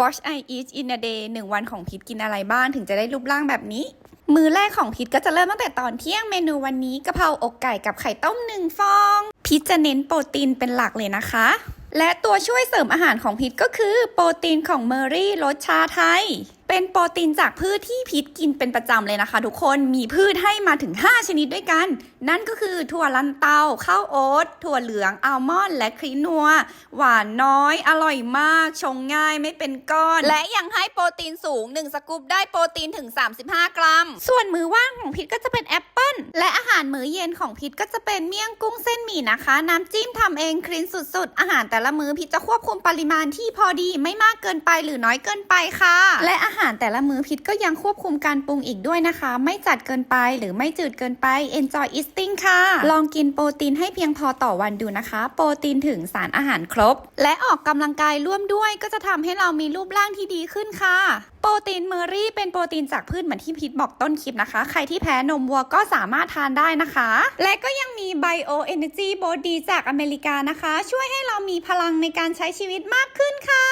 Watch I eat in a day หนึ่งวันของพิษกินอะไรบ้างถึงจะได้รูปร่างแบบนี้ มือแรกของพิษก็จะเริ่มตั้งแต่ตอนเที่ยงเมนูวันนี้กะเพราอกไก่กับไข่ต้มหนึ่งฟอง พิษจะเน้นโปรตีนเป็นหลักเลยนะคะ และตัวช่วยเสริมอาหารของพิษก็คือ โปรตีนของเมอรี่รสชาไทย เป็นโปรตีนจากพืชที่พิษกินเป็นประจำเลยนะคะ ทุกคนมีพืชให้มาถึง 5 ชนิดด้วยกัน นั่นก็คือถั่วลันเตาข้าวโอ๊ตถั่วเหลืองอัลมอนด์และครีนัว หวานน้อย อร่อยมาก ชงง่ายไม่เป็นก้อน และยังให้โปรตีนสูง 1 สกู๊ปได้โปรตีนถึง 35 กรัม ส่วนมื้อว่างของพิษก็จะเป็นแอปเปิ้ลและอาหารมื้อเย็นของพิษก็จะเป็นเมี่ยงกุ้งเส้นหมี่นะคะ น้ำจิ้มทำเองคลีนสุดๆ อาหารแต่ละมื้อพิษจะควบคุมปริมาณที่พอดีไม่มากเกินไปหรือน้อยเกินไปค่ะ และอาหาร แต่ละมื้อพิษก็ยังควบคุมการปรุงอีกด้วยนะคะ ไม่จัดเกินไปหรือไม่จืดเกินไป enjoy eating ค่ะ ลองกินโปรตีนให้เพียงพอต่อวันดูนะคะ โปรตีนถึงสารอาหารครบ และออกกำลังกายร่วมด้วยก็จะทำให้เรามีรูปร่างที่ดีขึ้นค่ะ โปรตีนเมอรี่เป็นโปรตีนจากพืชเหมือนที่พิษบอกต้นคลิปนะคะ ใครที่แพ้นมวัวก็สามารถทานได้นะคะ และก็ยังมี Bio Energy Body จากอเมริกานะคะ ช่วยให้เรามีพลังในการใช้ชีวิตมากขึ้นค่ะ